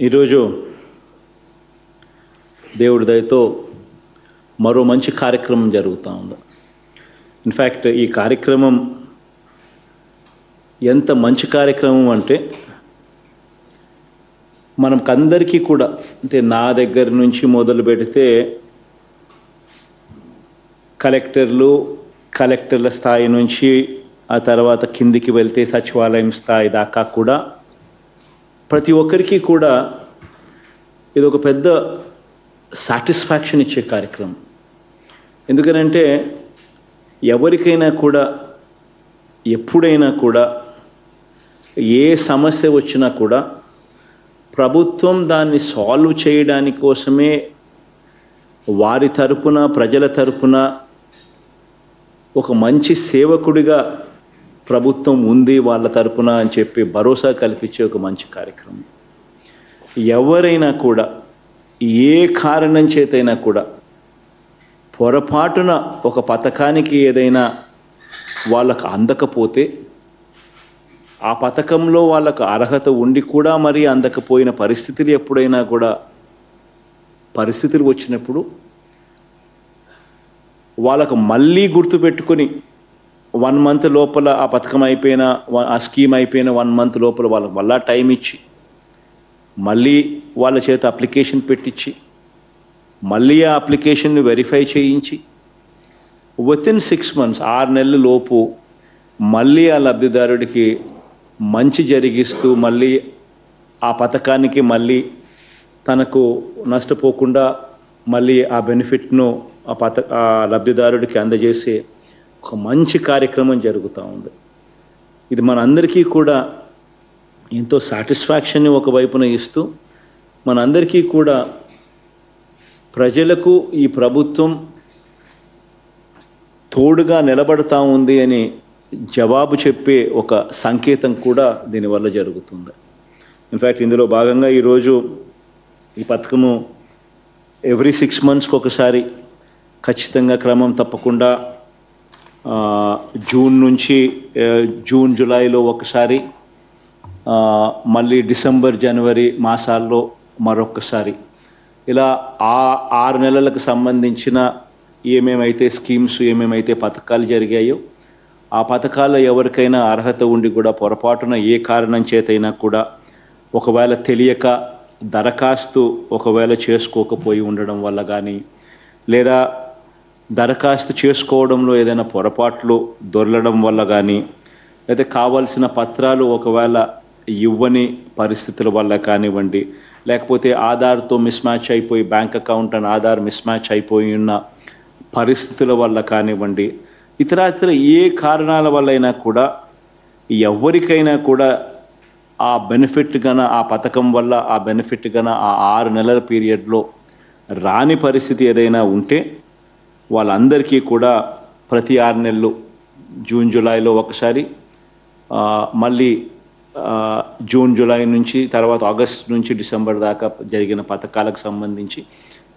ఈరోజు దేవుడి దయతో మరో మంచి కార్యక్రమం జరుగుతూ ఉంది. ఇన్ఫ్యాక్ట్ ఈ కార్యక్రమం ఎంత మంచి కార్యక్రమం అంటే మనకందరికీ కూడా అంటే నా దగ్గర నుంచి మొదలు పెడితే కలెక్టర్లు కలెక్టర్ల స్థాయి నుంచి ఆ తర్వాత కిందికి వెళ్తే సచివాలయం స్థాయి దాకా కూడా ప్రతి ఒక్కరికి కూడా ఇది ఒక పెద్ద సాటిస్ఫాక్షన్ ఇచ్చే కార్యక్రమం. ఎందుకనంటే ఎవరికైనా కూడా ఎప్పుడైనా కూడా ఏ సమస్య వచ్చినా కూడా ప్రభుత్వం దాన్ని సాల్వ్ చేయడానికి కోసమే వారి తరపున ప్రజల తరపున ఒక మంచి సేవకుడిగా ప్రభుత్వం ఉంది వాళ్ళ తరపున అని చెప్పి భరోసా కల్పించే ఒక మంచి కార్యక్రమం. ఎవరైనా కూడా ఏ కారణం చేతైనా కూడా పొరపాటున ఒక పథకానికి ఏదైనా వాళ్ళకు అందకపోతే ఆ పథకంలో వాళ్ళకు అర్హత ఉండి కూడా మరి అందకపోయిన పరిస్థితులు ఎప్పుడైనా కూడా పరిస్థితులు వచ్చినప్పుడు వాళ్ళకు మళ్ళీ గుర్తుపెట్టుకొని వన్ మంత్ లోపల ఆ పథకం అయిపోయిన ఆ స్కీమ్ అయిపోయిన వన్ మంత్ లోపల వాళ్ళకి మళ్ళా టైం ఇచ్చి మళ్ళీ వాళ్ళ చేత అప్లికేషన్ పెట్టించి మళ్ళీ ఆ అప్లికేషన్ని వెరిఫై చేయించి విత్ ఇన్ సిక్స్ మంత్స్ ఆరు నెలల లోపు మళ్ళీ ఆ లబ్ధిదారుడికి మంచి జరిగిస్తూ మళ్ళీ ఆ పథకానికి మళ్ళీ తనకు నష్టపోకుండా మళ్ళీ ఆ బెనిఫిట్ను ఆ పథ ఆ లబ్ధిదారుడికి అందజేసే ఒక మంచి కార్యక్రమం జరుగుతూ ఉంది. ఇది మనందరికీ కూడా ఎంతో సాటిస్ఫాక్షన్ని ఒకవైపున ఇస్తూ మనందరికీ కూడా ప్రజలకు ఈ ప్రభుత్వం తోడుగా నిలబడతా ఉంది అని జవాబు చెప్పే ఒక సంకేతం కూడా దీనివల్ల జరుగుతుంది. ఇన్ఫ్యాక్ట్ ఇందులో భాగంగా ఈరోజు ఈ పథకము ఎవ్రీ సిక్స్ మంత్స్కి ఒకసారి ఖచ్చితంగా క్రమం తప్పకుండా జూన్ నుంచి జూన్ జూలైలో ఒకసారి మళ్ళీ డిసెంబర్ జనవరి మాసాల్లో మరొకసారి ఇలా ఆ ఆరు నెలలకు సంబంధించిన ఏమేమైతే స్కీమ్స్ ఏమేమైతే పథకాలు జరిగాయో ఆ పథకాల్లో ఎవరికైనా అర్హత ఉండి కూడా పొరపాటున ఏ కారణం చేతైనా కూడా ఒకవేళ తెలియక దరఖాస్తు ఒకవేళ చేసుకోకపోయి ఉండడం వల్ల కానీ లేదా దరఖాస్తు చేసుకోవడంలో ఏదైనా పొరపాట్లు దొరలడం వల్ల కానీ లేదా కావాల్సిన పత్రాలు ఒకవేళ ఇవ్వని పరిస్థితుల వల్ల కానివ్వండి లేకపోతే ఆధార్తో మిస్మ్యాచ్ అయిపోయి bank account and Aadhaar mismatch అయిపోయి ఉన్న పరిస్థితుల వల్ల కానివ్వండి ఇతరాతర ఏ కారణాల వల్ల అయినా కూడా ఎవరికైనా కూడా ఆ బెనిఫిట్ గన ఆ పథకం వల్ల ఆ బెనిఫిట్ గన ఆ ఆరు నెలల పీరియడ్లో రాని పరిస్థితి ఏదైనా ఉంటే వాళ్ళందరికీ కూడా ప్రతి ఆరు నెలలు జూన్ జూలైలో ఒకసారి మళ్ళీ జూన్ జూలై నుంచి తర్వాత ఆగస్ట్ నుంచి డిసెంబర్ దాకా జరిగిన పథకాలకు సంబంధించి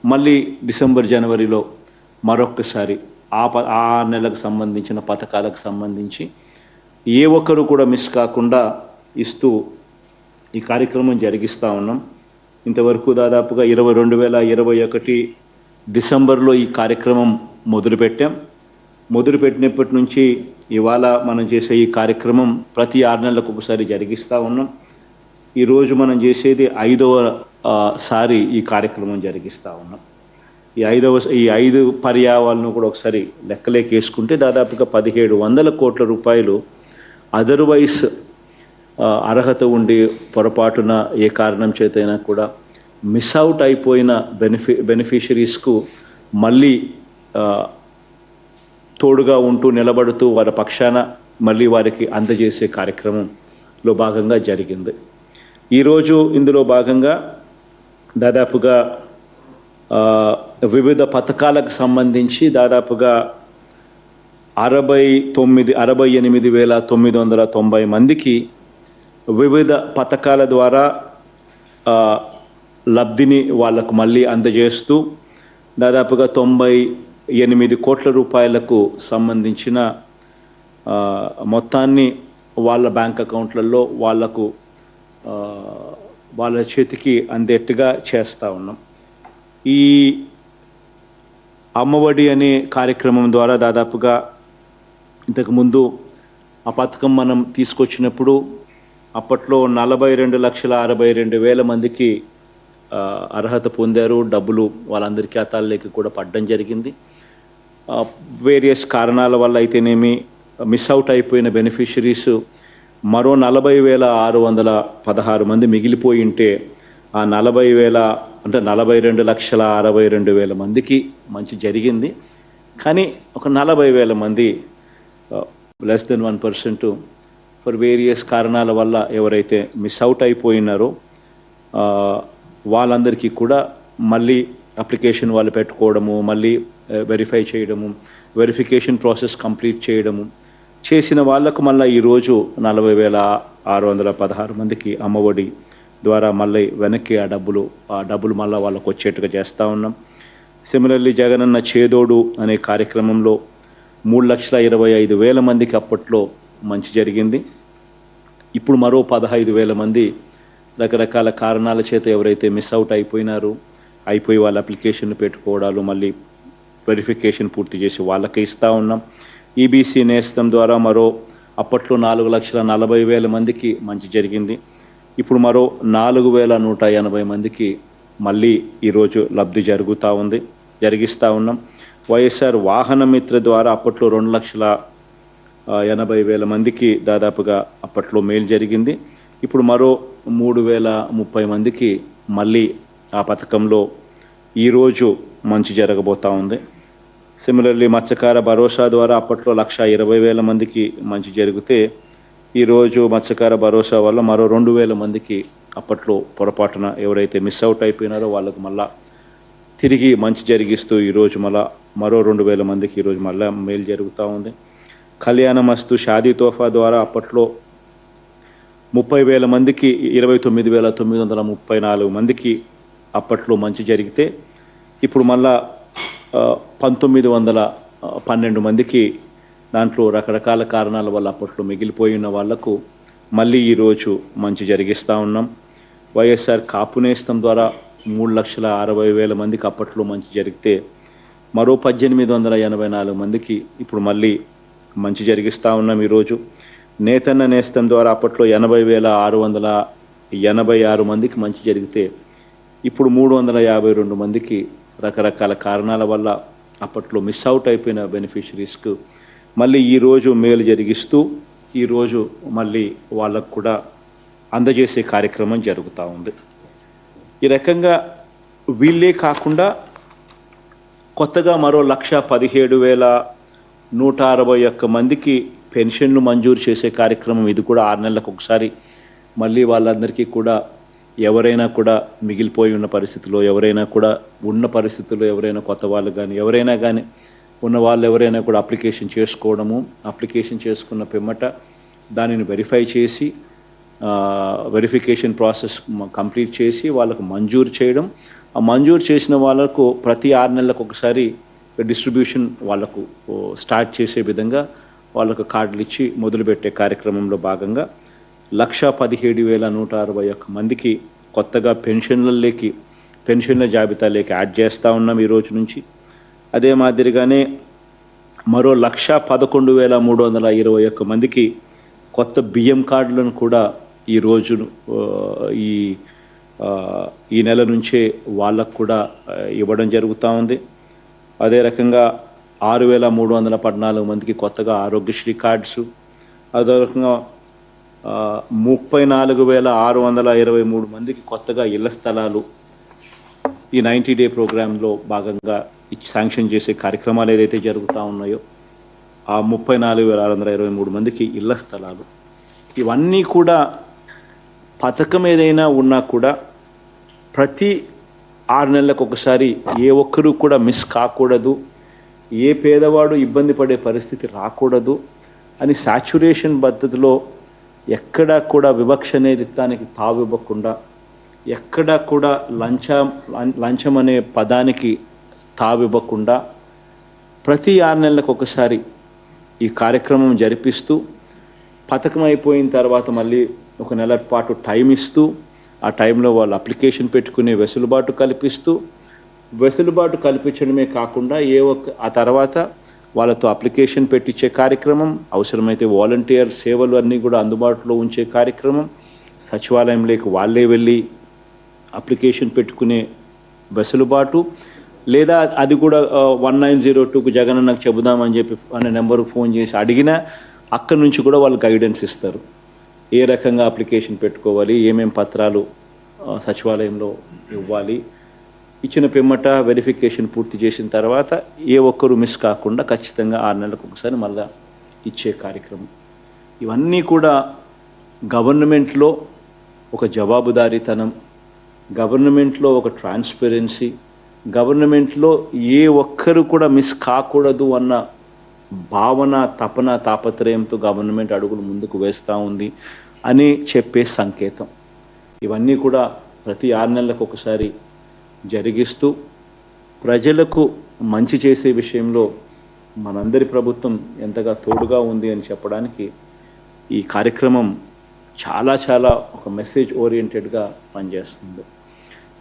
మళ్ళీ డిసెంబర్ జనవరిలో మరొక్కసారి ఆ ప ఆ నెలకు సంబంధించిన పథకాలకు సంబంధించి ఏ ఒక్కరు కూడా మిస్ కాకుండా ఇస్తూ ఈ కార్యక్రమం జరిగిస్తూ ఉన్నాం. ఇంతవరకు దాదాపుగా ఇరవై రెండు వేల ఇరవై ఒకటి డిసెంబర్లో ఈ కార్యక్రమం మొదలుపెట్టాం. మొదలుపెట్టినప్పటి నుంచి ఇవాళ మనం చేసే ఈ కార్యక్రమం ప్రతి ఆరు నెలలకు ఒకసారి జరిగిస్తూ ఉన్నాం. ఈరోజు మనం చేసేది ఐదవ సారి ఈ కార్యక్రమం జరిగిస్తూ ఉన్నాం. ఈ ఐదవ ఈ ఐదు పర్యావాలను కూడా ఒకసారి లెక్కలేకేసుకుంటే దాదాపుగా పదిహేడు వందల కోట్ల రూపాయలు అదర్వైజ్ అర్హత ఉండి పొరపాటున ఏ కారణం చేతైనా కూడా మిస్ అవుట్ అయిపోయిన బెనిఫి బెనిఫిషరీస్కు మళ్ళీ తోడుగా ఉంటూ నిలబడుతూ వారి పక్షాన మళ్ళీ వారికి అందజేసే కార్యక్రమంలో భాగంగా జరిగింది. ఈరోజు ఇందులో భాగంగా దాదాపుగా వివిధ పథకాలకు సంబంధించి దాదాపుగా అరవై తొమ్మిది అరవై ఎనిమిది వేల తొమ్మిది వందల తొంభై మందికి వివిధ పథకాల ద్వారా లబ్ధిని వాళ్ళకు మళ్ళీ అందజేస్తూ దాదాపుగా తొంభై ఎనిమిది కోట్ల రూపాయలకు సంబంధించిన మొత్తాన్ని వాళ్ళ బ్యాంక్ అకౌంట్లలో వాళ్ళకు వాళ్ళ చేతికి అందేట్టుగా చేస్తూ ఉన్నాం. ఈ అమ్మఒడి అనే కార్యక్రమం ద్వారా దాదాపుగా ఇంతకుముందు ఆ పథకం మనం తీసుకొచ్చినప్పుడు అప్పట్లో నలభై రెండు లక్షల అరవై రెండు వేల మందికి అర్హత పొందారు డబ్బులు వాళ్ళందరి ఖాతాల్లోకి కూడా పడడం జరిగింది. వేరియస్ కారణాల వల్ల అయితేనేమి మిస్ అవుట్ అయిపోయిన బెనిఫిషరీస్ మరో నలభై వేల ఆరు వందల పదహారు మంది మిగిలిపోయి ఉంటే ఆ నలభై వేల అంటే నలభై రెండు లక్షల అరవై రెండు వేల మందికి మంచి జరిగింది. కానీ ఒక నలభై వేల మంది less than one percent for various కారణాల వల్ల ఎవరైతే మిస్ అవుట్ అయిపోయినారో వాళ్ళందరికీ కూడా మళ్ళీ అప్లికేషన్ వాళ్ళు పెట్టుకోవడము మళ్ళీ వెరిఫై చేయడము వెరిఫికేషన్ ప్రాసెస్ కంప్లీట్ చేయడము. చేసిన వాళ్ళకు మళ్ళీ ఈరోజు నలభై వేల ఆరు వందల పదహారు మందికి అమ్మఒడి ద్వారా మళ్ళీ వెనక్కి ఆ డబ్బులు ఆ డబ్బులు మళ్ళీ వాళ్ళకు వచ్చేట్టుగా చేస్తూ ఉన్నాం. సిమిలర్లీ జగనన్న చేదోడు అనే కార్యక్రమంలో మూడు లక్షల ఇరవై ఐదు వేల మందికి అప్పట్లో మంచి జరిగింది. ఇప్పుడు మరో పదహైదు వేల మంది రకరకాల కారణాల చేత ఎవరైతే మిస్ అవుట్ అయిపోయినారో అయిపోయి వాళ్ళ అప్లికేషన్లు పెట్టుకోవడాలు మళ్ళీ వెరిఫికేషన్ పూర్తి చేసి వాళ్ళకే ఇస్తూ ఉన్నాం. ఈబీసీ నేస్తం ద్వారా మరో అప్పట్లో నాలుగు లక్షల నలభై వేల మందికి మంచి జరిగింది. ఇప్పుడు మరో నాలుగు వేల నూట ఎనభై మందికి మళ్ళీ ఈరోజు లబ్ధి జరుగుతూ ఉంది జరిగిస్తూ ఉన్నాం. వైఎస్ఆర్ వాహన మిత్ర ద్వారా అప్పట్లో రెండు లక్షల ఎనభై వేల మందికి దాదాపుగా అప్పట్లో మేలు జరిగింది. ఇప్పుడు మరో మూడు వేల ముప్పై మందికి మళ్ళీ ఆ పథకంలో ఈరోజు మంచి జరగబోతా ఉంది. సిమిలర్లీ మత్స్యకార భరోసా ద్వారా అప్పట్లో లక్ష ఇరవై వేల మందికి మంచి జరిగితే ఈరోజు మత్స్యకార భరోసా వల్ల మరో రెండు వేల మందికి అప్పట్లో పొరపాటున ఎవరైతే మిస్ అవుట్ అయిపోయినారో వాళ్ళకు మళ్ళా తిరిగి మంచి జరిగిస్తూ ఈరోజు మళ్ళా మరో రెండు వేల మందికి ఈరోజు మళ్ళా మేలు జరుగుతూ ఉంది. కళ్యాణ మస్తు షాదీ తోఫా ద్వారా అప్పట్లో ముప్పై వేల మందికి ఇరవై తొమ్మిది వేల తొమ్మిది వందల ముప్పై నాలుగు మందికి అప్పట్లో మంచి జరిగితే ఇప్పుడు మళ్ళా పంతొమ్మిది వందల పన్నెండు మందికి దాంట్లో రకరకాల కారణాల వల్ల అప్పట్లో మిగిలిపోయి ఉన్న వాళ్ళకు మళ్ళీ ఈరోజు మంచి జరిగిస్తూ ఉన్నాం. వైఎస్ఆర్ కాపునేస్తం ద్వారా మూడు లక్షల అరవై వేల మందికి అప్పట్లో మంచి జరిగితే మరో పద్దెనిమిది వందల ఎనభై నాలుగు మందికి ఇప్పుడు మళ్ళీ మంచి జరిగిస్తూ ఉన్నాం ఈరోజు నేతన్న నేస్తం ద్వారా అప్పట్లో ఎనభై వేల ఆరు వందల ఎనభై ఆరు మందికి మంచి జరిగితే ఇప్పుడు మూడు వందల యాభై రెండు మందికి రకరకాల కారణాల వల్ల అప్పట్లో మిస్ అవుట్ అయిపోయిన బెనిఫిషరీస్కు మళ్ళీ ఈరోజు మేలు జరిగిస్తూ ఈరోజు మళ్ళీ వాళ్ళకు కూడా అందజేసే కార్యక్రమం జరుగుతూ ఉంది. ఈ రకంగా వీళ్ళే కాకుండా కొత్తగా మరో లక్ష పదిహేడు వేల నూట అరవై ఒక్క మందికి పెన్షన్లు మంజూరు చేసే కార్యక్రమం ఇది కూడా ఆరు నెలలకు ఒకసారి. మళ్ళీ వాళ్ళందరికీ కూడా ఎవరైనా కూడా మిగిలిపోయి ఉన్న పరిస్థితిలో ఎవరైనా కూడా ఉన్న పరిస్థితుల్లో ఎవరైనా కొత్త వాళ్ళు కానీ ఎవరైనా కానీ ఉన్న వాళ్ళు ఎవరైనా కూడా అప్లికేషన్ చేసుకోవడము అప్లికేషన్ చేసుకున్న పిమ్మట దానిని వెరిఫై చేసి వెరిఫికేషన్ ప్రాసెస్ కంప్లీట్ చేసి వాళ్ళకు మంజూరు చేయడం. ఆ మంజూరు చేసిన వాళ్ళకు ప్రతి ఆరు నెలలకు ఒకసారి డిస్ట్రిబ్యూషన్ వాళ్ళకు స్టార్ట్ చేసే విధంగా వాళ్ళకు కార్డులు ఇచ్చి మొదలుపెట్టే కార్యక్రమంలో భాగంగా లక్ష పదిహేడు వేల నూట అరవై ఒక్క మందికి కొత్తగా పెన్షన్లలోకి పెన్షన్ల జాబితాలోకి యాడ్ చేస్తూ ఉన్నాం ఈ రోజు నుంచి. అదే మాదిరిగానే మరో లక్ష పదకొండు వేల మూడు వందల ఇరవై ఒక్క మందికి కొత్త బియ్యం కార్డులను కూడా ఈ రోజు ఈ ఈ నెల నుంచే వాళ్ళకు కూడా ఇవ్వడం జరుగుతూ ఉంది. అదే రకంగా ఆరు వేల మూడు వందల పద్నాలుగు మందికి కొత్తగా ఆరోగ్యశ్రీ కార్డ్స్. అదే రకంగా ముప్పై నాలుగు వేల ఆరు వందల ఇరవై మూడు మందికి కొత్తగా ఇళ్ళ స్థలాలు. ఈ నైంటీ డే ప్రోగ్రాంలో భాగంగా శాంక్షన్ చేసే కార్యక్రమాలు ఏదైతే జరుగుతూ ఉన్నాయో ఆ ముప్పై నాలుగు వేల ఆరు వందల ఇరవై మూడు మందికి ఇళ్ళ స్థలాలు. ఇవన్నీ కూడా పథకం ఏదైనా ఉన్నా కూడా ప్రతి ఆరు నెలలకు ఒకసారి ఏ ఒక్కరూ కూడా మిస్ కాకూడదు. ఏ పేదవాడు ఇబ్బంది పడే పరిస్థితి రాకూడదు అని సాచురేషన్ పద్ధతిలో ఎక్కడా కూడా వివక్ష అనేది దానికి తావివ్వకుండా ఎక్కడా కూడా లంచం లంచం అనే పదానికి తావివ్వకుండా ప్రతి ఆరు నెలలకు ఒకసారి ఈ కార్యక్రమం జరిపిస్తూ పథకం అయిపోయిన తర్వాత మళ్ళీ ఒక నెల పాటు టైం ఇస్తూ ఆ టైంలో వాళ్ళు అప్లికేషన్ పెట్టుకునే వెసులుబాటు కల్పిస్తూ వెసులుబాటు కల్పించడమే కాకుండా ఏ ఒక్క ఆ తర్వాత వాళ్ళతో అప్లికేషన్ పెట్టించే కార్యక్రమం అవసరమైతే వాలంటీర్ సేవలు అన్నీ కూడా అందుబాటులో ఉంచే కార్యక్రమం సచివాలయంలోకి వాళ్ళే వెళ్ళి అప్లికేషన్ పెట్టుకునే వెసులుబాటు లేదా అది కూడా వన్ నైన్ జీరో టూకు జగన్ నాకు చెబుదామని చెప్పి అనే నెంబర్కి ఫోన్ చేసి అడిగినా అక్కడి నుంచి కూడా వాళ్ళు గైడెన్స్ ఇస్తారు. ఏ రకంగా అప్లికేషన్ పెట్టుకోవాలి ఏమేం పత్రాలు సచివాలయంలో ఇవ్వాలి ఇచ్చిన పిమ్మట వెరిఫికేషన్ పూర్తి చేసిన తర్వాత ఏ ఒక్కరు మిస్ కాకుండా ఖచ్చితంగా ఆరు నెలలకు ఒకసారి మళ్ళా ఇచ్చే కార్యక్రమం. ఇవన్నీ కూడా గవర్నమెంట్లో ఒక జవాబుదారీతనం గవర్నమెంట్లో ఒక ట్రాన్స్పరెన్సీ గవర్నమెంట్లో ఏ ఒక్కరు కూడా మిస్ కాకూడదు అన్న భావన తపన తాపత్రయంతో గవర్నమెంట్ అడుగులు ముందుకు వేస్తూ ఉంది అని చెప్పే సంకేతం. ఇవన్నీ కూడా ప్రతి ఆరు నెలలకు ఒకసారి జరిగిస్తూ ప్రజలకు మంచి చేసే విషయంలో మనందరి ప్రభుత్వం ఎంతగా తోడుగా ఉంది అని చెప్పడానికి ఈ కార్యక్రమం చాలా చాలా ఒక మెసేజ్ ఓరియంటెడ్గా పనిచేస్తుంది.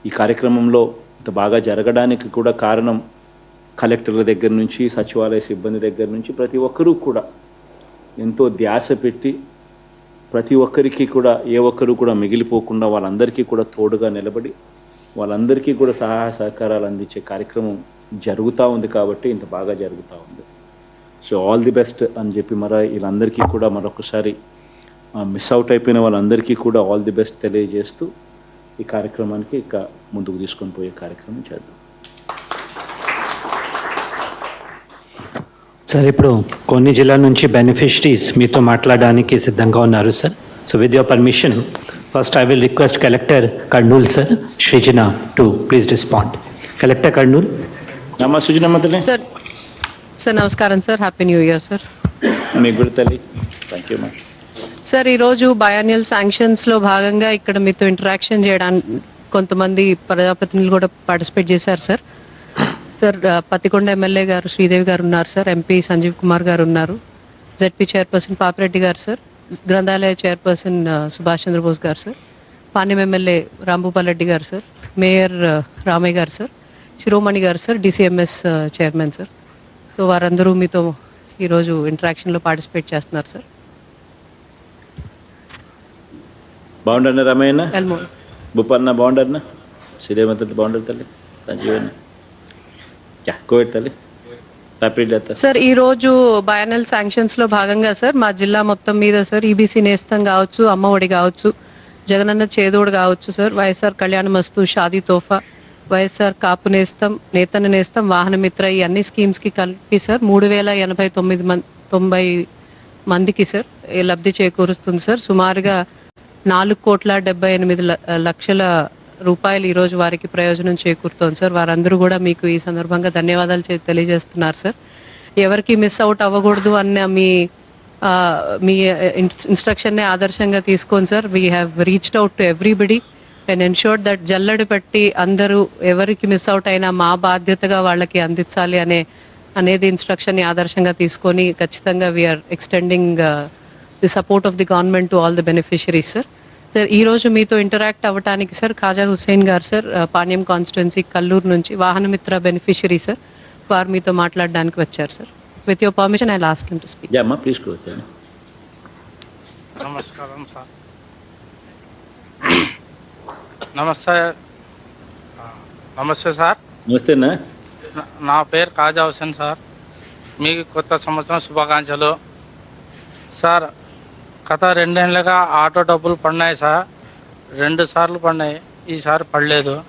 ఈ కార్యక్రమంలో ఇంత బాగా జరగడానికి కూడా కారణం కలెక్టర్ల దగ్గర నుంచి సచివాలయ సిబ్బంది దగ్గర నుంచి ప్రతి ఒక్కరూ కూడా ఎంతో ధ్యాస పెట్టి ప్రతి ఒక్కరికి కూడా ఏ ఒక్కరు కూడా మిగిలిపోకుండా వాళ్ళందరికీ కూడా తోడుగా నిలబడి వాళ్ళందరికీ కూడా సహాయ సహకారాలు అందించే కార్యక్రమం జరుగుతూ ఉంది కాబట్టి ఇంత బాగా జరుగుతూ ఉంది. సో ఆల్ ది బెస్ట్ అని చెప్పి మరి వీళ్ళందరికీ కూడా మరొకసారి మిస్ అవుట్ అయిపోయిన వాళ్ళందరికీ కూడా ఆల్ ది బెస్ట్ తెలియజేస్తూ ఈ కార్యక్రమానికి ఇక ముందుకు తీసుకొని పోయే కార్యక్రమం చేద్దాం. సార్ ఇప్పుడు కొన్ని జిల్లాల నుంచి బెనిఫిషరీస్ మీతో మాట్లాడడానికి సిద్ధంగా ఉన్నారు sir so with your permission first I will request collector Kurnool sir Srujana to please respond collector Kurnool sir sir నమస్కారం sir happy new year sir మీకు కూడా తల్లి థ్యాంక్ యూ సార్ ఈరోజు బయాన్యువల్ శాంక్షన్స్లో భాగంగా ఇక్కడ మీతో ఇంటరాక్షన్ చేయడానికి కొంతమంది ప్రజాప్రతినిధులు కూడా పార్టిసిపేట్ చేశారు సార్ సార్ ఆ, పత్తికొండ ఎమ్మెల్యే గారు శ్రీదేవి గారు ఉన్నారు సార్ ఎంపీ సంజీవ్ కుమార్ గారు ఉన్నారు. జెడ్పీ చైర్పర్సన్ పాపిరెడ్డి గారు సార్ గ్రంథాలయ chairperson Subhash Chandrabose garu sir. Panyam MLA Rambhupal Reddy garu sir. Mayor Ramaiah garu sir. Shiromani garu sir. DCMS chairman sir. So వారందరూ మీతో ఈరోజు ఇంటరాక్షన్లో పార్టిసిపేట్ చేస్తున్నారు సార్. బాగుండన్న రమయ్యన్న? భూపాలన్న బాగుండన్న? శ్రీదేవంత బాగుండదు తల్లి. సంజీవన్న? కోవిడ్ తల్లి. సార్ ఈ రోజు బయానల్ శాంక్షన్స్లో భాగంగా సార్ మా జిల్లా మొత్తం మీద సార్ ఈబీసీ నేస్తం కావచ్చు అమ్మ ఒడి కావచ్చు జగనన్న చేదోడు కావచ్చు సార్ వైఎస్ఆర్ కళ్యాణ మస్తు షాదీ తోఫా వైఎస్ఆర్ కాపు నేస్తం నేతన్న నేస్తం వాహన మిత్ర ఈ అన్ని స్కీమ్స్కి కలిపి సార్ మూడు వేల ఎనభై తొమ్మిది మంది తొంభై మందికి సార్ లబ్ధి చేకూరుస్తుంది సార్ సుమారుగా నాలుగు కోట్ల డెబ్బై ఎనిమిది లక్షల రూపాయలు ఈ రోజు వారికి ప్రయోజనం చేకూరుతోంది సార్. వారందరూ కూడా మీకు ఈ సందర్భంగా ధన్యవాదాలు తెలియజేస్తున్నారు సార్. ఎవరికి మిస్ అవుట్ అవ్వకూడదు అన్న మీ మీ ఇన్స్ట్రక్షన్ని ఆదర్శంగా తీసుకొని sir. We have reached out to everybody and ensure that జల్లడి పెట్టి అందరూ ఎవరికి మిస్ అవుట్ అయినా మా బాధ్యతగా వాళ్ళకి అందించాలి అనే అనేది ఇన్స్ట్రక్షన్ని ఆదర్శంగా తీసుకొని ఖచ్చితంగా we are extending the support of the government to all the beneficiaries sir. Sir ఈ రోజు మీతో ఇంటరాక్ట్ అవ్వడానికి సార్ ఖాజా హుస్సేన్ గారు సార్ పాణ్యం కాన్స్టిట్యున్సీ కల్లూరు నుంచి వాహనమిత్ర బెనిఫిషరీ సార్ వారు మీతో మాట్లాడడానికి వచ్చారు sir. With your permission I last to speak please నమస్కారం సార్. నమస్తే నమస్తే సార్. నమస్తేనా నా- నా పేరు కాజా హుసేన్ సార్. మీకు కొత్త సంవత్సరం శుభాకాంక్షలు. సార్ గత రెండేళ్ళుగా ఆటో డబ్బులు పడినాయి సార్. రెండు సార్లు పడినాయి. ఈసారి పడలేదు.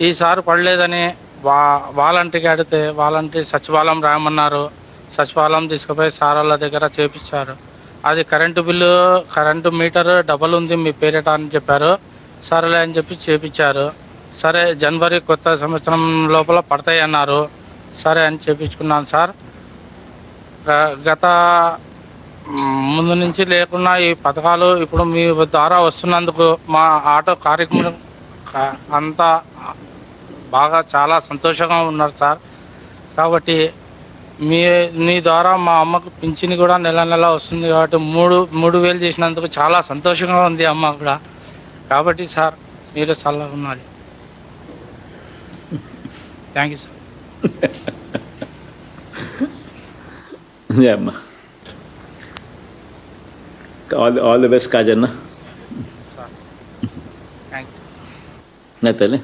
ఈసారి పడలేదని వా వాలంటీర్కి అడిగితే వాలంటీర్ సచివాలయం రాయమన్నారు సచివాలయం తీసుకుపోయి సారాల దగ్గర చేపించారు. అది current bill current meter double ఉంది మీ పేరిట అని చెప్పారు. సరేలే అని చెప్పి చేపించారు. సరే జనవరి కొత్త సంవత్సరం లోపల పడతాయి అన్నారు. సరే అని చేపించుకున్నాను సార్. గ- గత ముందు నుంచి లేకున్నా ఈ పథకాలు ఇప్పుడు మీ ద్వారా వస్తున్నందుకు మా ఆటో కార్యక్రమం అంతా బాగా చాలా సంతోషంగా ఉన్నారు సార్. కాబట్టి మీ మీ ద్వారా మా అమ్మకు పింఛని కూడా నెల నెల వస్తుంది కాబట్టి మూడు మూడు వేలు చేసినందుకు చాలా సంతోషంగా ఉంది అమ్మ కూడా. కాబట్టి సార్ మీరు చల్లగా ఉన్నారు థ్యాంక్ యూ సార్. అమ్మా. All all the best Kajanna sir thank you నా తల్లి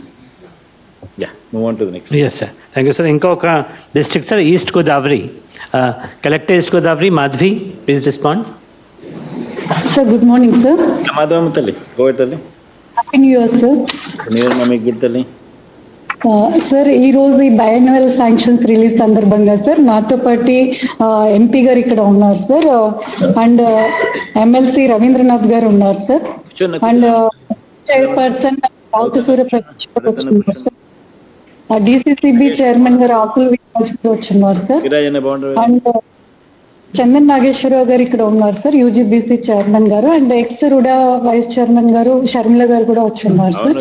yeah move on to the next yes sir thank you sir ఇంకా ఒక district sir East Godavari collector East Godavari Madhavi please respond sir good morning sir Madhavamma తల్లి గోవర్ తల్లి happy new year sir మీరు mummy good తల్లి sir ఈ రోజు ఈ బయాన్యువల్ శాంక్షన్స్ రిలీజ్ సందర్భంగా సార్ నాతో పాటు ఎంపీ గారు ఇక్కడ ఉన్నారు సార్ అండ్ ఎమ్మెల్సీ రవీంద్రనాథ్ గారు ఉన్నారు sir and chairperson Ravutha Suryaprakash garu వచ్చిన్నారు sir. DCCB chairman garu Akula Viraj garu వచ్చిన్నారు sir and Chandan Nageswararao గారు ఇక్కడ ఉన్నారు sir UGBC chairman garu and ex RUDA vice chairman garu Sharmila garu కూడా వచ్చి ఉన్నారు సార్.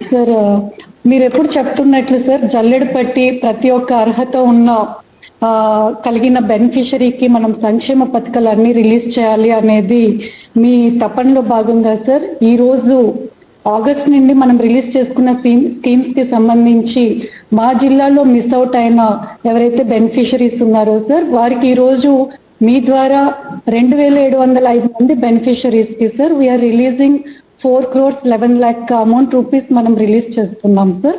సార్ మీరు ఎప్పుడు చెప్తున్నట్లు సార్ జల్లెడు పట్టి ప్రతి ఒక్క అర్హత ఉన్న కలిగిన బెనిఫిషరీకి మనం సంక్షేమ పథకాలు అన్ని రిలీజ్ చేయాలి అనేది మీ తపనలో భాగంగా సార్ ఈ రోజు ఆగస్ట్ నుండి మనం రిలీజ్ చేసుకున్న స్కీమ్స్కి సంబంధించి మా జిల్లాలో మిస్ అవుట్ అయిన ఎవరైతే బెనిఫిషరీస్ ఉన్నారో సార్ వారికి ఈ రోజు మీ ద్వారా రెండు వేల ఏడు వందల ఐదు మంది బెనిఫిషరీస్కి sir we're releasing four crores eleven lakh amount rupees మనం రిలీజ్ చేస్తున్నాం సార్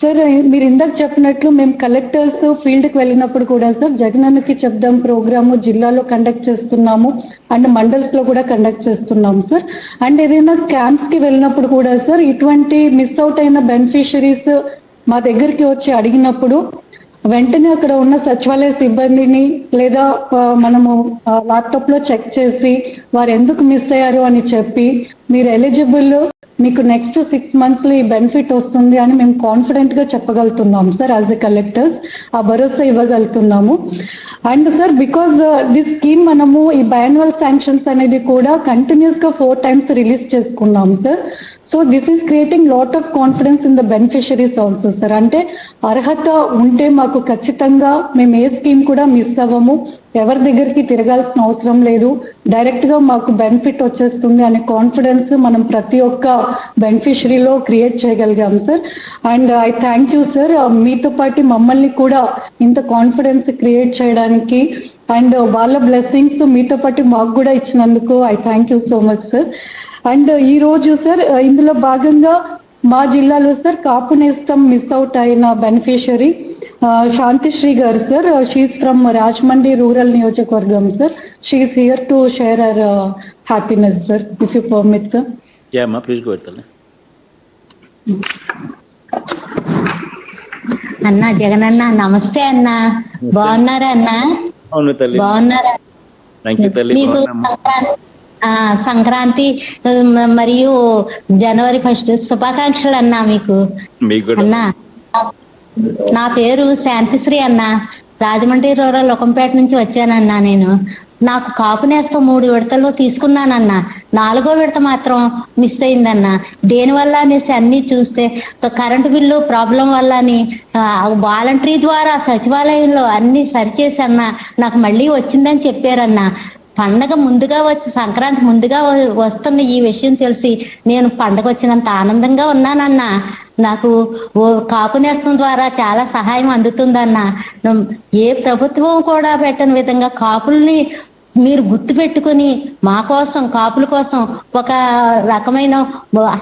సార్ మీరు ఇందాక చెప్పినట్లు మేము కలెక్టర్స్ ఫీల్డ్కి వెళ్ళినప్పుడు కూడా సార్ జగనన్నకి చెప్దాం ప్రోగ్రాము జిల్లాలో కండక్ట్ చేస్తున్నాము అండ్ మండల్స్లో కూడా కండక్ట్ చేస్తున్నాం సార్ అండ్ ఏదైనా క్యాంప్స్కి వెళ్ళినప్పుడు కూడా సార్ ఇటువంటి మిస్ అవుట్ అయిన బెనిఫిషరీస్ మా దగ్గరికి వచ్చి అడిగినప్పుడు వెంటనే అక్కడ ఉన్న సచివాలయ సిబ్బందిని లేదా మనము ల్యాప్టాప్లో చెక్ చేసి వారు ఎందుకు మిస్ అయ్యారు అని చెప్పి మీరు ఎలిజిబుల్ మీకు నెక్స్ట్ సిక్స్ మంత్స్లో ఈ బెనిఫిట్ వస్తుంది అని మేము కాన్ఫిడెంట్గా చెప్పగలుగుతున్నాం సార్ యాజ్ ఎ కలెక్టర్స్ ఆ భరోసా ఇవ్వగలుగుతున్నాము. And sir because this scheme మనము ఈ బయాన్యువల్ శాంక్షన్స్ అనేది కూడా కంటిన్యూస్గా ఫోర్ టైమ్స్ రిలీజ్ చేసుకున్నాం sir so this is creating lot of confidence in the beneficiaries also sir అంటే అర్హత ఉంటే మాకు ఖచ్చితంగా మేము ఏ స్కీమ్ కూడా మిస్ అవ్వము. ఎవరి దగ్గరికి తిరగాల్సిన అవసరం లేదు. డైరెక్ట్గా మాకు బెనిఫిట్ వచ్చేస్తుంది అనే కాన్ఫిడెన్స్ మనం ప్రతి ఒక్క బెనిఫిషరీలో క్రియేట్ చేయగలిగాం sir and I thank you sir మీతో పాటు మమ్మల్ని కూడా ఇంత కాన్ఫిడెన్స్ క్రియేట్ చేయడానికి అండ్ వాళ్ళ బ్లెస్సింగ్స్ మీతో పాటు మాకు కూడా ఇచ్చినందుకు I thank you so much sir and ఈ రోజు సార్ ఇందులో భాగంగా మా జిల్లాలో sir Kapu Nestham miss out అయిన beneficiary Shanthisri garu sir she's from Rajahmundry rural నియోజకవర్గం sir she's here to share our happiness sir if you permit sir yeah అమ్మా please గోవర్ తల్లి. అన్న జగనన్న నమస్తే అన్న. బాగున్నారా అన్న? అవును తల్లి. బాగున్నారా? మీకు. సంక్రాంతి మరియు జనవరి ఫస్ట్ శుభాకాంక్షలు అన్న మీకు. అన్న నా పేరు శాంతిశ్రీ అన్న. రాజమండ్రి రూరల్ లొకంపేట నుంచి వచ్చానన్నా నేను. నాకు కాపు నేస్తం మూడు విడతల్లో తీసుకున్నానన్న. నాలుగో విడత మాత్రం మిస్ అయిందన్న. దేనివల్ల అనేసి అన్ని చూస్తే కరెంటు బిల్లు ప్రాబ్లం వల్ల అని వాలంటరీ ద్వారా సచివాలయంలో అన్ని సరిచేసన్నా. నాకు మళ్ళీ వచ్చిందని చెప్పారన్నా. పండగ ముందుగా వచ్చి సంక్రాంతి ముందుగా వస్తున్న ఈ విషయం తెలిసి నేను పండగ వచ్చినంత ఆనందంగా ఉన్నానన్నా. నాకు ఓ కాపు నేస్తం ద్వారా చాలా సహాయం అందుతుందన్న. ఏ ప్రభుత్వం కూడా పెట్టని విధంగా కాపుల్ని మీరు గుర్తుపెట్టుకుని మా కోసం కాపుల కోసం ఒక రకమైన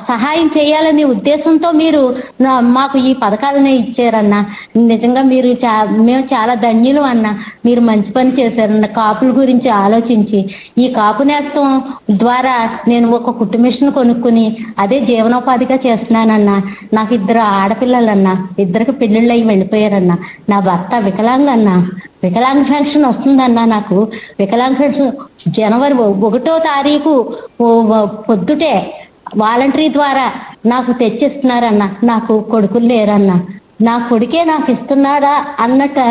సహాయం చేయాలనే ఉద్దేశంతో మీరు మాకు ఈ పథకాలనే ఇచ్చారన్న. నిజంగా మీరు చా మేము చాలా ధన్యులు అన్న. మీరు మంచి పని చేశారన్న కాపుల గురించి ఆలోచించి. ఈ కాపు నేస్తం ద్వారా నేను ఒక కుటుంబిషన్ మిషన్ కొనుక్కుని అదే జీవనోపాధిగా చేస్తున్నానన్న. నాకు ఇద్దరు ఆడపిల్లలన్న. ఇద్దరికి పెళ్ళిళ్ళు అయ్యి వెళ్ళిపోయారన్న. నా భర్త వికలాంగన్న. వికలాంగ పెన్షన్ వస్తుందన్న నాకు. వికలాంగ పెన్షన్ జనవరి ఒకటో తారీఖు పొద్దుటే వాలంటరీ ద్వారా నాకు తెచ్చిస్తున్నారన్న. నాకు కొడుకులు లేరన్న. నా కొడుకే నాకు ఇస్తున్నాడా అన్నట్టు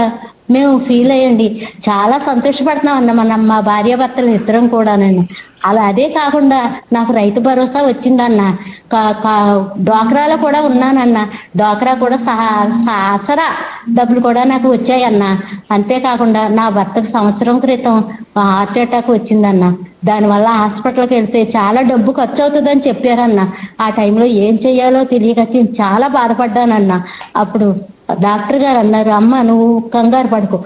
మేము ఫీల్ అయ్యండి. చాలా సంతోషపడుతున్నాం అన్న మన మా భార్యాభర్తలు ఇద్దరం కూడానండి అలా అదే కాకుండా నాకు రైతు భరోసా వచ్చిందన్న. కా- కా- డ్వాక్రాలో కూడా ఉన్నానన్న. డ్వాక్రా కూడా సాసరా ఆసరా డబ్బులు కూడా నాకు వచ్చాయన్న. అంతేకాకుండా నా భర్తకు సంవత్సరం క్రితం హార్ట్ అటాక్ వచ్చిందన్న. దానివల్ల హాస్పిటల్కి వెళ్తే చాలా డబ్బు ఖర్చు అవుతుందని చెప్పారన్న. ఆ టైంలో ఏం చెయ్యాలో తెలియక చాలా బాధపడ్డానన్న. అప్పుడు డాక్టర్ గారు అన్నారు అమ్మ నువ్వు కంగారు పడుకో.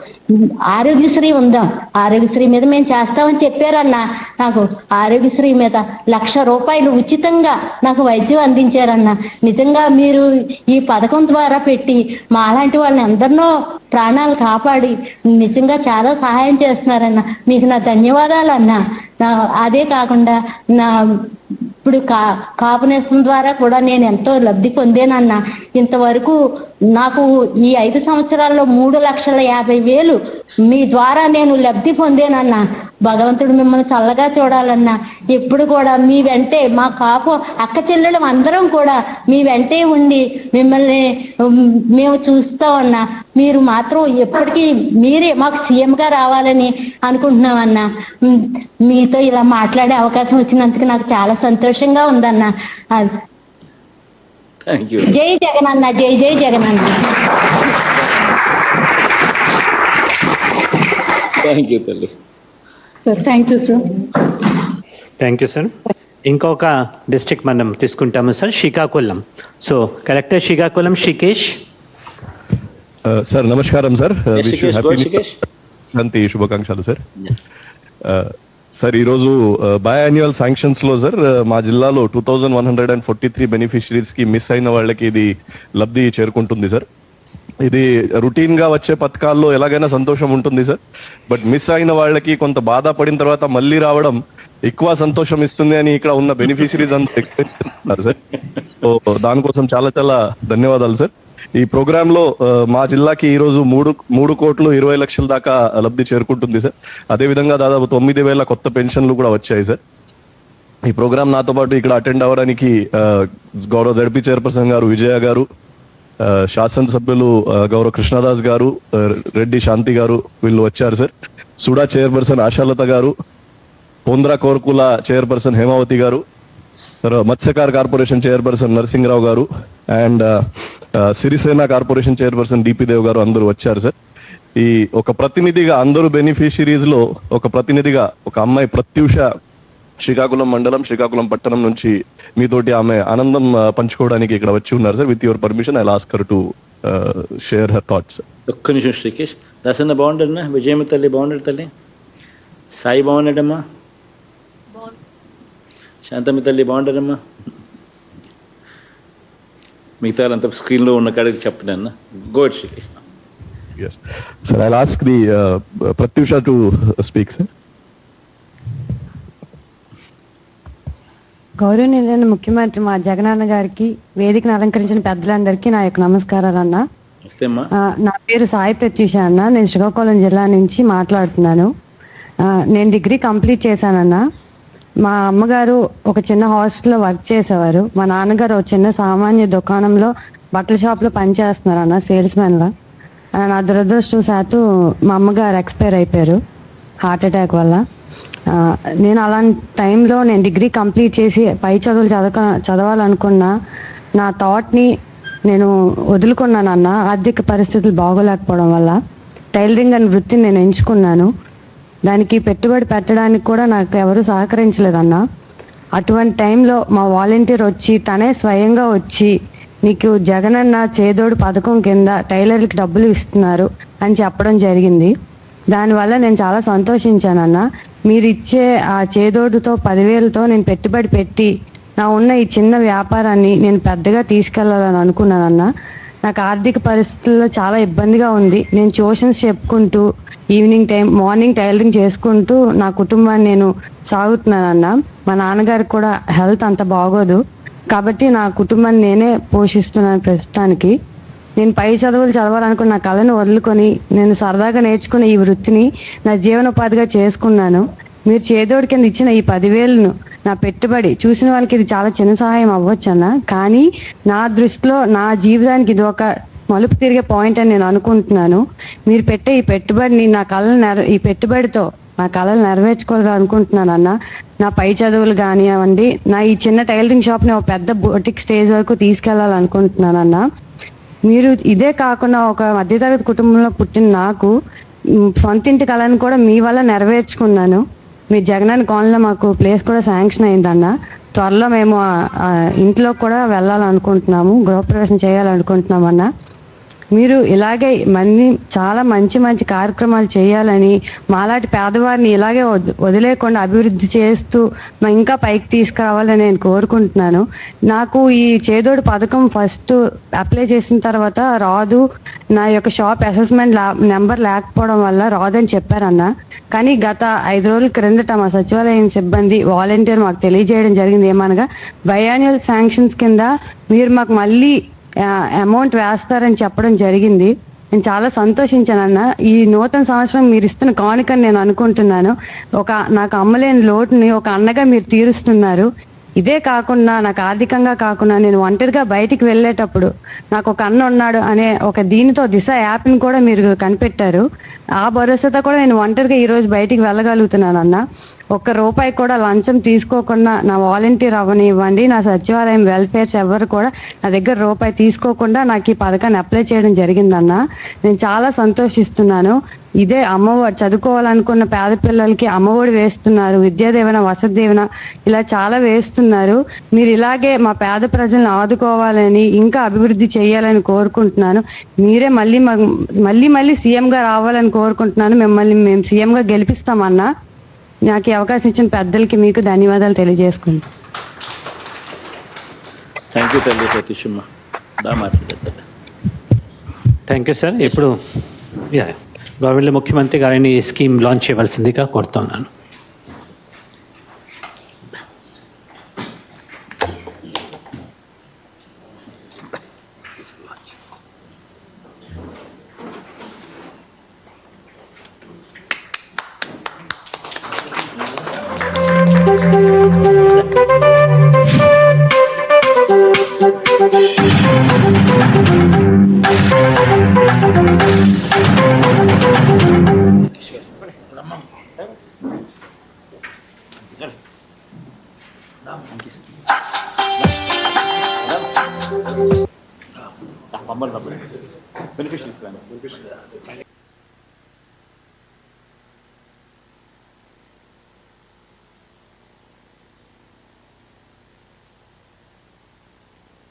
ఆరోగ్యశ్రీ ఉందాం? ఆరోగ్యశ్రీ మీద మేము చేస్తామని చెప్పారన్న నాకు ఆరోగ్యశ్రీ మీద లక్ష రూపాయలు ఉచితంగా నాకు వైద్యం అందించారన్న. నిజంగా మీరు ఈ పథకం ద్వారా పెట్టి మాలాంటి వాళ్ళని అందరినో ప్రాణాలు కాపాడి నిజంగా చాలా సహాయం చేస్తున్నారన్న. మీకు నా ధన్యవాదాలు అన్న. నా అదే కాకుండా నా ఇప్పుడు కా కాపునేస్తం ద్వారా కూడా నేను ఎంతో లబ్ధి పొందేనన్న. ఇంతవరకు నాకు ఈ ఐదు సంవత్సరాల్లో మూడు లక్షల యాభై వేలు మీ ద్వారా నేను లబ్ధి పొందానన్న. భగవంతుడు మిమ్మల్ని చల్లగా చూడాలన్నా ఎప్పుడు కూడా మీ వెంటే మా కాపు అక్క చెల్లెలు అందరం కూడా మీ వెంటే ఉండి మిమ్మల్ని మేము చూస్తామన్నా మీరు మాత్రం ఎప్పటికీ మీరే మాకు సీఎం గా రావాలని అనుకుంటున్నామన్నా మీతో ఇలా మాట్లాడే అవకాశం వచ్చినందుకు నాకు చాలా సంతోషంగా ఉందన్న. జై జగన్ అన్న జై జై జగన్ అన్న థ్యాంక్ యూ తల్లి. Sir thank you sir thank you sir ఇంకొక డిస్ట్రిక్ట్ మనం తీసుకుంటాము sir Srikakulam. So collector Srikakulam Sreekesh Uh, sir నమస్కారం సార్. శాంతి శుభాకాంక్షలు సార్ Uh, సార్ ఈరోజు బై యాన్యువల్ శాంక్షన్స్లో సార్ uh, మా జిల్లాలో two thousand one hundred and forty three బెనిఫిషరీస్కి మిస్ అయిన వాళ్ళకి ఇది లబ్ధి చేరుకుంటుంది సార్ ఇది రొటీన్గా వచ్చే పథకాల్లో ఎలాగైనా సంతోషం ఉంటుంది సార్. బట్ మిస్ అయిన వాళ్ళకి కొంత బాధ పడిన తర్వాత మళ్ళీ రావడం ఎక్కువ సంతోషం ఇస్తుంది అని ఇక్కడ ఉన్న బెనిఫిషరీస్ అంతా ఎక్స్ప్రెస్ చేస్తున్నారు సార్. సో దానికోసం చాలా చాలా ధన్యవాదాలు సార్. ఈ ప్రోగ్రామ్లో మా జిల్లాకి ఈ రోజు మూడు మూడు కోట్లు ఇరవై లక్షల దాకా లబ్ధి చేరుకుంటుంది సార్. అదే విధంగా దాదాపు తొమ్మిది వేల కొత్త పెన్షన్లు కూడా వచ్చాయి సార్. ఈ ప్రోగ్రామ్ నాతో పాటు ఇక్కడ అటెండ్ అవ్వడానికి గౌరవ జడ్పీ చైర్పర్సన్ గారు విజయ గారు శాసనసభ్యులు గౌరవ కృష్ణదాస్ గారు రెడ్డి శాంతి గారు వీళ్ళు వచ్చారు సార్. సుడా చైర్పర్సన్ ఆశాలత గారు పొంద్రా కోర్కుల చైర్పర్సన్ హేమావతి గారు మత్స్యకార మత్స్యకార్ corporation chairperson Narasimharao garu and Sirisena corporation chairperson DP Dev garu అందరూ వచ్చారు సార్. ఈ ఒక ప్రతినిధిగా అందరూ బెనిఫిషరీస్లో ఒక ప్రతినిధిగా ఒక అమ్మాయి ప్రత్యూష శ్రీకాకుళం మండలం శ్రీకాకుళం పట్టణం నుంచి మీతోటి ఆమె ఆనందం పంచుకోవడానికి ఇక్కడ వచ్చి ఉన్నారు sir with your permission I ask her to share her thoughts ఒక్క నిమిషం శ్రీకేష్. దాసన్న బాగుండన్నా విజయమ్మ తల్లి బాగుండడు తల్లి? సాయి బాగున్నాడమ్మా. శాంతమ్మ తల్లి బాగుంటారమ్మా మిగతా వాళ్ళంతా స్క్రీన్లో ఉన్న కాడికి చెప్తున్నాను gourd Sreekesh. Yes sir I ask the Prathyusha to speak sir గౌరవనీయులైన ముఖ్యమంత్రి మా జగనన్న గారికి వేదికను అలంకరించిన పెద్దలందరికీ నా యొక్క నమస్కారాలు అన్న. నా పేరు సాయి ప్రత్యూష అన్న. నేను శ్రీకాకుళం జిల్లా నుంచి మాట్లాడుతున్నాను. నేను డిగ్రీ కంప్లీట్ చేశానన్న. మా అమ్మగారు ఒక చిన్న హాస్టల్లో వర్క్ చేసేవారు. మా నాన్నగారు ఒక చిన్న సామాన్య దుకాణంలో బట్టల షాప్లో పనిచేస్తున్నారు అన్న సేల్స్ మ్యాన్గా నా దురదృష్టవశాత్తు మా అమ్మగారు ఎక్స్పైర్ అయిపోయారు. హార్ట్ అటాక్ వల్ల. నేను అలాంటి టైంలో నేను డిగ్రీ కంప్లీట్ చేసి పై చదువులు చదవ చదవాలనుకున్నా నా థాట్ని నేను వదులుకున్నాను అన్న ఆర్థిక పరిస్థితులు బాగోలేకపోవడం వల్ల టైలరింగ్ అనే వృత్తిని నేను ఎంచుకున్నాను. దానికి పెట్టుబడి పెట్టడానికి కూడా నాకు ఎవరు సహకరించలేదన్న అటువంటి టైంలో మా వాలంటీర్ వచ్చి తనే స్వయంగా వచ్చి నీకు జగనన్న చేదోడు పథకం కింద టైలర్కి డబ్బులు ఇస్తున్నారు అని చెప్పడం జరిగింది. దానివల్ల నేను చాలా సంతోషించానన్న. మీరు ఇచ్చే ఆ చేదోడుతో పదివేలతో నేను పెట్టుబడి పెట్టి నా ఉన్న ఈ చిన్న వ్యాపారాన్ని నేను పెద్దగా తీసుకెళ్ళాలని అనుకున్నానన్న. నాకు ఆర్థిక పరిస్థితుల్లో చాలా ఇబ్బందిగా ఉంది. నేను ట్యూషన్స్ చెప్పుకుంటూ ఈవినింగ్ టైం మార్నింగ్ టైలరింగ్ చేసుకుంటూ నా కుటుంబాన్ని నేను సాగుతున్నానన్న. మా నాన్నగారికి కూడా హెల్త్ అంత బాగోదు. కాబట్టి నా కుటుంబాన్ని నేనే పోషిస్తున్నాను ప్రస్తుతానికి. నేను పై చదువులు చదవాలనుకున్న నా కళను వదులుకొని నేను సరదాగా నేర్చుకున్న ఈ వృత్తిని నా జీవనోపాధిగా చేసుకున్నాను. మీరు చేదోడి కింద ఇచ్చిన ఈ పదివేలను నా పెట్టుబడి చూసిన వాళ్ళకి ఇది చాలా చిన్న సహాయం అవ్వచ్చన్న. కానీ నా దృష్టిలో నా జీవితానికి ఇది ఒక మలుపు తిరిగే పాయింట్ అని నేను అనుకుంటున్నాను. మీరు పెట్టే ఈ పెట్టుబడిని నా కళను నెర ఈ పెట్టుబడితో నా కళలు నెరవేర్చుకోవాలి అనుకుంటున్నాను అన్న నా పై చదువులు కానివ్వండి నా ఈ చిన్న టైలరింగ్ షాప్ని ఒక పెద్ద బోటిక్ స్టేజ్ వరకు తీసుకెళ్ళాలనుకుంటున్నాను అన్న మీరు ఇదే కాకుండా ఒక మధ్యతరగతి కుటుంబంలో పుట్టిన నాకు సొంత ఇంటి కళను కూడా మీ వల్ల నెరవేర్చుకున్నాను. మీ జగనాన్ని కాలనీలో మాకు ప్లేస్ కూడా శాంక్షన్ అయిందన్న. త్వరలో మేము ఇంట్లో కూడా వెళ్ళాలనుకుంటున్నాము గృహప్రవేశం చేయాలనుకుంటున్నామన్నా. మీరు ఇలాగే మన్ని చాలా మంచి మంచి కార్యక్రమాలు చేయాలని మాలాంటి పేదవారిని ఇలాగే వదిలేకుండా అభివృద్ధి చేస్తూ ఇంకా పైకి తీసుకురావాలని నేను కోరుకుంటున్నాను. నాకు ఈ చేదోడు పథకం ఫస్ట్ అప్లై చేసిన తర్వాత రాదు. నా యొక్క షాప్ అసెస్మెంట్ నెంబర్ లేకపోవడం వల్ల రాదని చెప్పారన్న. కానీ గత ఐదు రోజుల క్రిందట మా సచివాలయం సిబ్బంది వాలంటీర్ మాకు తెలియజేయడం జరిగింది. ఏమనగా బయాన్యువల్ శాంక్షన్స్ కింద మీరు మాకు మళ్ళీ అమౌంట్ వేస్తారని చెప్పడం జరిగింది. నేను చాలా సంతోషించాను అన్న ఈ నూతన సంవత్సరం మీరు ఇస్తున్న కానుకని నేను అనుకుంటున్నాను. ఒక నాకు అమ్మలేని లోటుని ఒక అన్నగా మీరు తీరుస్తున్నారు. ఇదే కాకుండా నాకు ఆర్థికంగా కాకుండా నేను ఒంటరిగా బయటికి వెళ్ళేటప్పుడు నాకు ఒక అన్న ఉన్నాడు అనే ఒక దీనితో దిశ యాప్ని కూడా మీరు కనిపెట్టారు. ఆ భరోసాతో కూడా నేను ఒంటరిగా ఈరోజు బయటికి వెళ్ళగలుగుతున్నాను అన్న. ఒక్క రూపాయి కూడా లంచం తీసుకోకుండా నా వాలంటీర్ అవ్వనివ్వండి నా సచివాలయం వెల్ఫేర్స్ ఎవరు కూడా నా దగ్గర రూపాయి తీసుకోకుండా నాకు ఈ పథకాన్ని అప్లై చేయడం జరిగిందన్న. నేను చాలా సంతోషిస్తున్నాను. ఇదే అమ్మఒడి. చదువుకోవాలనుకున్న పేద పిల్లలకి అమ్మఒడి వేస్తున్నారు. విద్యాదీవెన వసతి దీవెన ఇలా చాలా వేస్తున్నారు. మీరు ఇలాగే మా పేద ప్రజలను ఆదుకోవాలని ఇంకా అభివృద్ధి చేయాలని కోరుకుంటున్నాను. మీరే మళ్ళీ మళ్ళీ మళ్ళీ సీఎంగా రావాలని కోరుకుంటున్నాను. మిమ్మల్ని మేము సీఎంగా గెలిపిస్తామన్నా నాకు ఈ అవకాశం ఇచ్చిన పెద్దలకి మీకు ధన్యవాదాలు తెలియజేసుకుంటాను థ్యాంక్ యూ తల్లి సతీషమ్మ థ్యాంక్ యూ సార్ ఇప్పుడు యా, గవర్నమెంట్ ముఖ్యమంత్రి గారిని ఈ స్కీమ్ లాంచ్ చేయవలసిందిగా కోరుతున్నాను.